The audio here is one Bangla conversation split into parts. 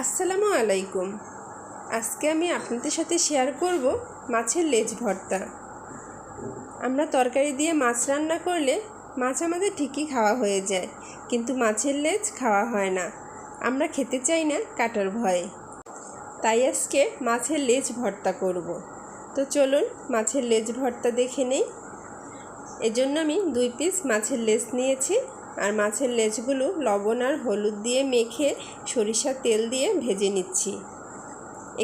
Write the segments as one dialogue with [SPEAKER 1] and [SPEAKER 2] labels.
[SPEAKER 1] আসসালামু আলাইকুম। আজকে আমি আপনাদের সাথে শেয়ার করব মাছের লেজ ভর্তা। আমরা তরকারি দিয়ে মাছ রান্না করলে মাছ আমাদের ঠিকই খাওয়া হয়ে যায়, কিন্তু মাছের লেজ খাওয়া হয় না। আমরা খেতে চাই না কাটার ভয়ে। তাই আজকে মাছের লেজ ভর্তা করব। তো চলুন মাছের লেজ ভর্তা দেখে নেই। এজন্য আমি দুই পিস মাছের লেজ নিয়েছি। আর মাছের লেজগুলো লবণ আর হলুদ দিয়ে মেখে সরিষার তেল দিয়ে ভেজে নিচ্ছি।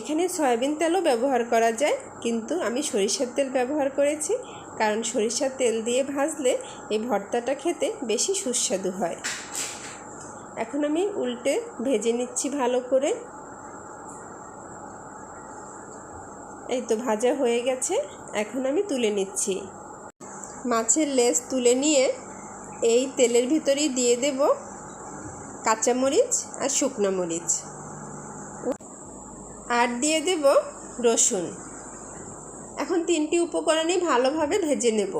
[SPEAKER 1] এখানে সয়াবিন তেলও ব্যবহার করা যায়, কিন্তু আমি সরিষার তেল ব্যবহার করেছি, কারণ সরিষার তেল দিয়ে ভাজলে এই ভর্তাটা খেতে বেশি সুস্বাদু হয়। এখন আমি উল্টে ভেজে নিচ্ছি ভালো করে। এই তো ভাজা হয়ে গেছে, এখন আমি তুলে নিচ্ছি। মাছের লেজ তুলে নিয়ে এই তেলের ভিতরেই দিয়ে দেব কাঁচামরিচ আর শুকনো মরিচ। আর দিয়ে দেব রসুন। এখন তিনটি উপকরণই ভালোভাবে ভেজে নেব।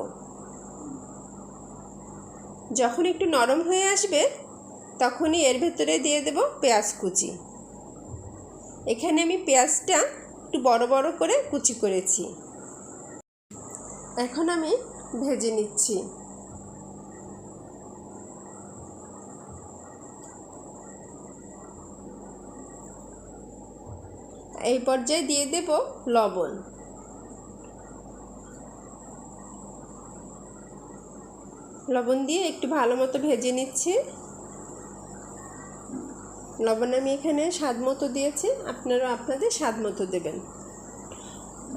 [SPEAKER 1] যখন একটু নরম হয়ে আসবে, তখনই এর ভেতরে দিয়ে দেব পেঁয়াজ কুচি। এখানে আমি পেঁয়াজটা একটু বড় বড় করে কুচি করেছি। এখন আমি ভেজে নিচ্ছি। এই পর্যায়ে দিয়ে দেব লবণ। লবণ দিয়ে একটু ভালো মতো ভেজে নিচ্ছি। লবণ আমি এখানে স্বাদ মতো দিয়েছি আপনারা আপনাদের স্বাদ মতো দেবেন।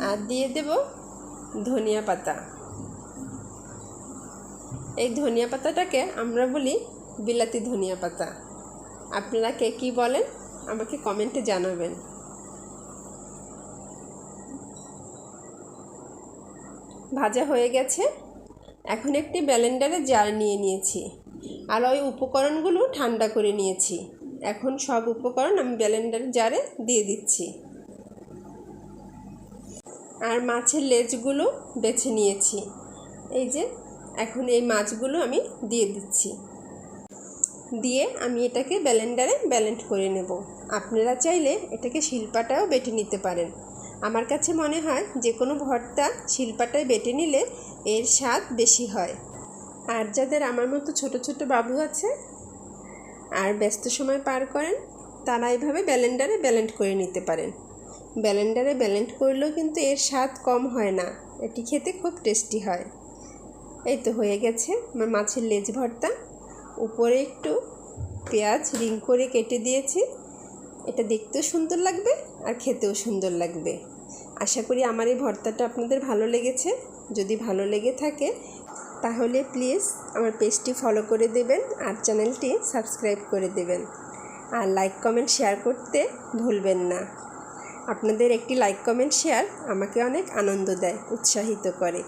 [SPEAKER 1] আর দিয়ে দেব ধনিয়া পাতা। এই ধনিয়া পাতাটাকে আমরা বলি বিলাতি ধনিয়া পাতা। আপনারা কে কী বলেন, আমাকে কমেন্টে জানাবেন। ভাজা হয়ে গেছে। এখন একটি ব্যালেন্ডারে জার নিয়ে নিয়েছি। আর ওই উপকরণগুলো ঠান্ডা করে নিয়েছি। এখন সব উপকরণ আমি ব্যালেন্ডার জারে দিয়ে দিচ্ছি। আর মাছের লেজগুলো বেছে নিয়েছি। এই যে, এখন এই মাছগুলো আমি দিয়ে দিচ্ছি। দিয়ে আমি এটাকে ব্যালেন্ডারে ব্যালেন্ড করে নেব। আপনারা চাইলে এটাকে শিল্পাটাও বেটে নিতে পারেন। আমার কাছে মনে হয় যে কোনো ভর্তা শিল্পাটায় বেটে নিলে এর স্বাদ বেশি হয়। আর যাদের আমার মতো ছোট ছোট বাবু আছে আর ব্যস্ত সময় পার করেন, তারা এইভাবে ব্যালেন্ডারে ব্যালেন্ড করে নিতে পারেন। ব্যালেন্ডারে ব্যালেন্ড করলেও কিন্তু এর স্বাদ কম হয় না, এটি খেতে খুব টেস্টি হয়। এই তো হয়ে গেছে আমার মাছের লেজ ভর্তা। উপরে একটু পেঁয়াজ রিং করে কেটে দিয়েছি। এটা দেখতেও সুন্দর লাগবে। আর খেতেও সুন্দর লাগবে। আশা করি আমার এই ভর্তাটা আপনাদের ভালো লেগেছে। যদি ভালো লেগে থাকে, তাহলে প্লিজ আমার পেজটি ফলো করে দেবেন আর চ্যানেলটি সাবস্ক্রাইব করে দেবেন। আর লাইক কমেন্ট শেয়ার করতে ভুলবেন না। আপনাদের একটি লাইক কমেন্ট শেয়ার আমাকে অনেক আনন্দ দেয়, উৎসাহিত করে।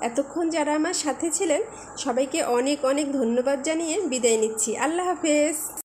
[SPEAKER 1] এতক্ষণ যারা আমার সাথে ছিলেন, সবাইকে অনেক অনেক ধন্যবাদ জানিয়ে বিদায় নিচ্ছি। আল্লাহ হাফেজ।